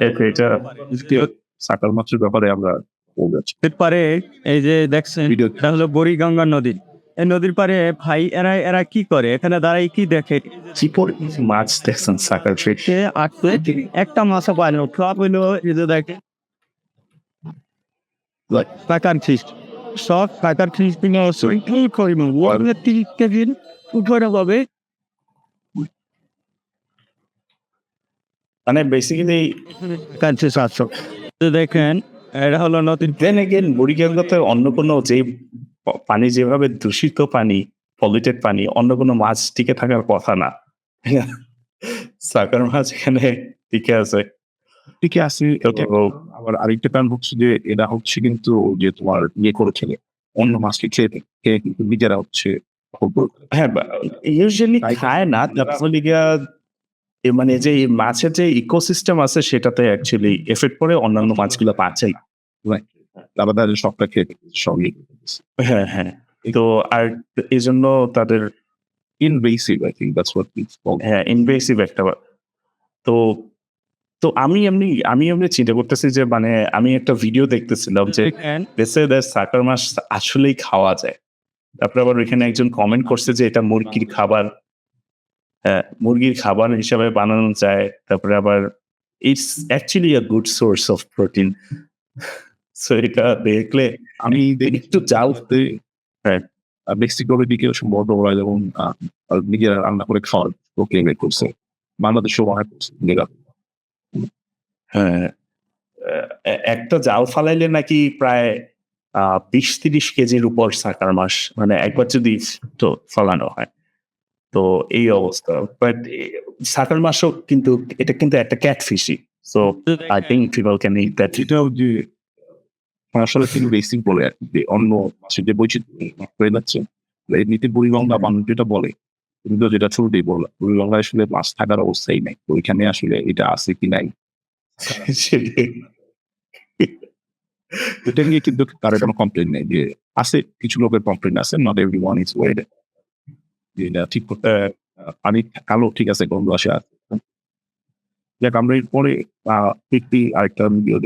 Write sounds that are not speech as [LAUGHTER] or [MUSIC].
এটা- সাকার মাছের ব্যাপারে আমরা পারে এই যে দেখছেন এটা হলো বড়িগঙ্গা নদী। এই নদীর পারে ভাই এরা এরা কি করে? এখানে দাঁড়াই কি দেখে? মাছ দেখছেন সাকার ফিট সে আসলে একটা মাছও পায় না। সব হইল এই যে দেখে কাকার খিস সব কাকার খিস কিনে তিরিশ কেজির উপরে হবে। মানে বেসিক্যালি দেখেন এটা হলো নদীর দেন এগেন বুড়িগঙ্গাতে অন্য কোনো যে পানি যেভাবে দূষিত পানি পলিউটেড পানি অন্য কোনো মাছ টিকে থাকার কথা না। সাকার মাছ এখানে টিকে আছে। ঠিকই আছে। আবার আরেকটা কারণ হচ্ছে যে এরা হচ্ছে কিন্তু যে তোমার ইয়ে করে খেলে অন্য মাছকে খেয়ে খেয়ে কিন্তু নিজেরা হচ্ছে হ্যাঁ ইউজুয়ালি খায় না তারপরে মানে যে এই মাছের যে ইকোসিস্টেম আছে সেটাতে অ্যাকচুয়ালি এফেক্ট পড়ে অন্যান্য মাছগুলো বাঁচেই। তারা তাদের সবটা খেয়ে সঙ্গে হ্যাঁ হ্যাঁ। তো আর এই জন্য তাদের invasive I think that's what it's হ্যাঁ ইনভেসিভ একটা তো তো আমি এমনি আমি এমনি চিন্তা করতেছি যে মানে আমি একটা ভিডিও দেখতেছিলাম যে দেখেন বেসে সাকার মাছ আসলেই খাওয়া যায়। তারপরে আবার ওইখানে একজন কমেন্ট করছে যে এটা মুরগির খাবার। মুরগির খাবার হিসাবে বানানো যায় তারপরে আবার it's actually a good source of protein so এটা দেখলে আমি একটু যাও হ্যাঁ। মেক্সিকোর দিকে সম্ভবত ওরা যেমন নিজেরা রান্না করে খাওয়ার প্রক্রিয়া বের করছে। বাংলাদেশেও অনেক হ্যাঁ একটা জাল ফালাইলে নাকি প্রায় আহ বিশ তিরিশ কেজির উপর সাকার মাস মানে একবার যদি তো ফলানো হয়। তো এই অবস্থা। বাট সাকার মাসও কিন্তু এটা কিন্তু একটা cat ক্যাটফিশি so I think people can eat that এটাও যে আসলে কিন্তু বেসিক বলে আর কি, অন্য মাসের যে বৈচিত্র্য হয়ে যাচ্ছে এমনিতে বুড়িগঙ্গা বাংলা যেটা বলে তুমি তো যেটা শুরুতেই বললা বুড়িগঙ্গা আসলে মাছ থাকার অবস্থাই নাই ওইখানে আসলে এটা আছে কি নাই? [LAUGHS] এটা নিয়ে কিন্তু কারও কোনো কমপ্লেন নেই যে আছে কিছু লোকের কমপ্লেন আছে not everyone is weird ঠিক করতে পানি কালো ঠিক আছে গন্ধ আসে যাক আমরা এরপরে একটি আরেকটা ভিডিও